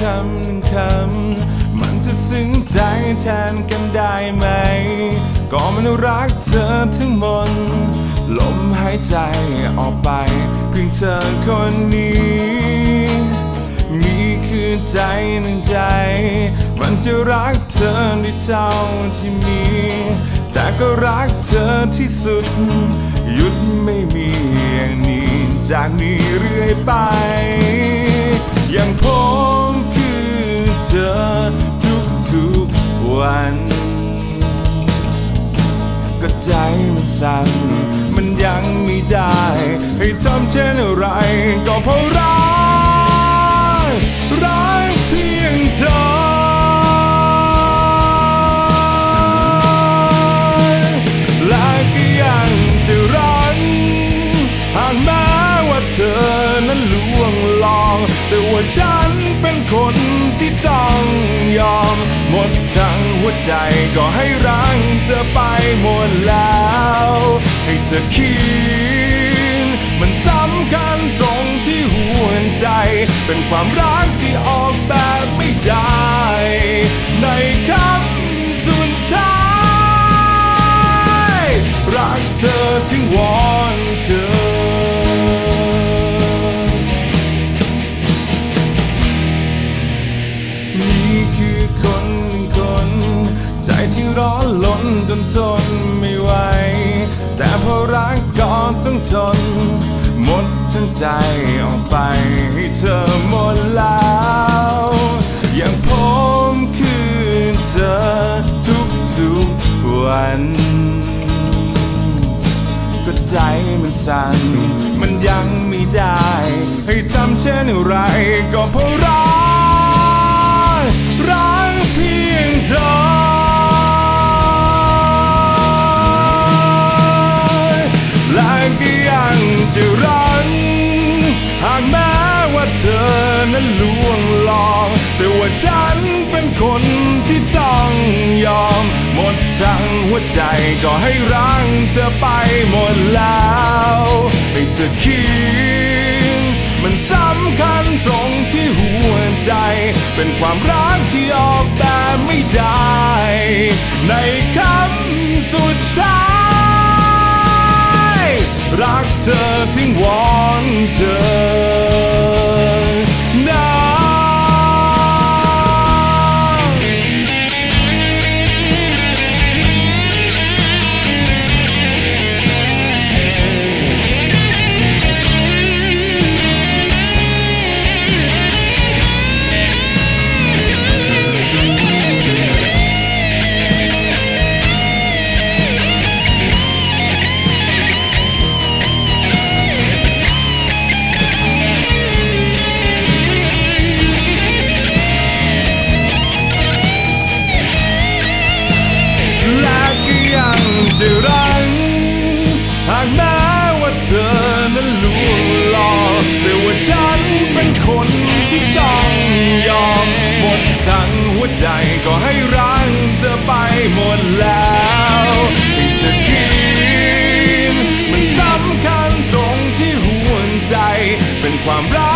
คำหนึ่งคำ มันจะซึ้งใจแทนกันได้ไหม ก็มันรักเธอทั้งหมดลมหายใจออกไปเพียงเธอคนนี้นี่คือใจหนึ่งใจ มันจะรักเธอด้วยเท่าที่มี แต่ก็รักเธอที่สุด หยุดไม่มีอย่างนี้ จากนี้เรื่อยไป ใจมันสั่นมันยังไม่ได้ ให้ทำเช่นไร ก็เพราะรักรักเพียงเธอและก็ยังจะรันหากแม้ว่าเธอนั้นลวงลอง แต่ว่าฉันเป็นคนที่ต้องยอม หมดทั้งหัวใจก็ให้รังเธอไปหมดแล้ว ให้เธอคิดมันสำคัญตรงที่หัวใจ เป็นความรักที่ออกแบบไม่ได้ ร้อนล้นจนทนไม่ไหว แต่เพราะรักก็ต้องทน หมดทั้งใจออกไปให้เธอหมดแล้วอย่างผมคือเธอทุกๆวัน ก็ใจมันสั่นมันยังไม่ได้ ให้ทำเช่นไรก็เพราะรัก จะรันหากแม้ว่าเธอนั้นลวงลองแต่ว่าฉันเป็นคนที่ต้องยอม หมดทั้งหัวใจก็ให้รังเธอไปหมดแล้วให้เธอคิดมันสำคัญตรงที่หัวใจ เป็นความรักที่ออกแบบไม่ได้ ในคำสุดท้าย รักเธอทิ้งวอนเธอ จะรังหากแม้ว่าเธอนั้นลวงหลอกแต่ว่าฉันเป็นคนที่ต้องยอมหมดทั้งหัวใจก็ให้รังเธอไปหมดแล้วให้เธอคิดมันสำคัญตรงที่หัวใจเป็นความรัก